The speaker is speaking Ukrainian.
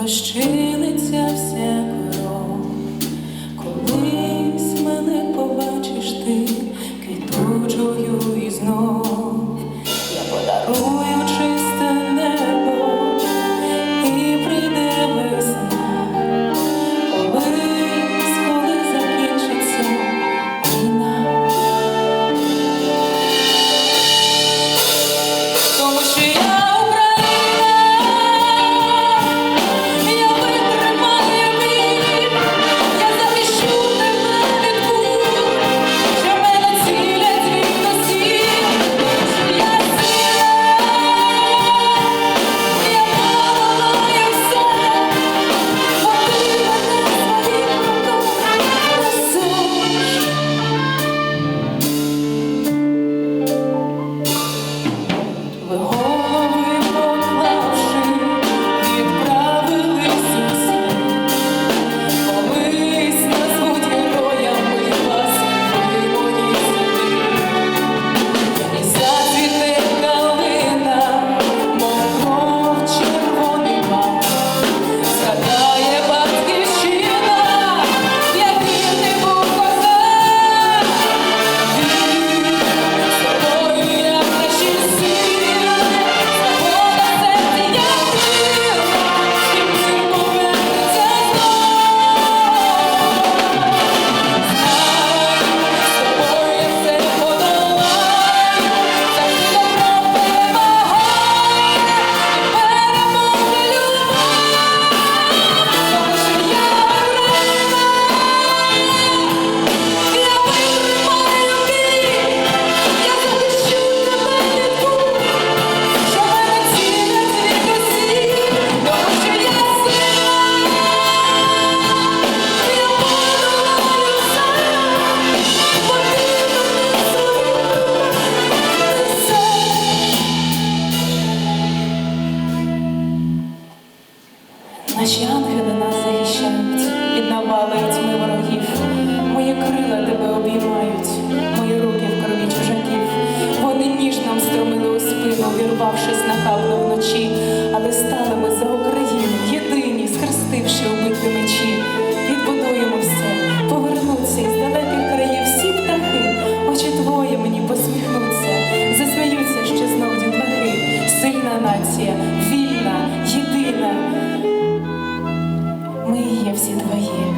розчиниться вся Наші ангели нас захищають, від навали і тьми ворогів. Мої крила тебе обіймають, мої руки в крові чужаків. Вони ніж нам стромили у спину, вірвавшись нахабно вночі, але стали ми за Україну, єдині, схрестивши убити мечі. Відбудуємо все, повернуться із далеких країв всі птахи. Очі твоє мені посміхнуться, засміються що знов дітлахи, сильна нація. всі твої.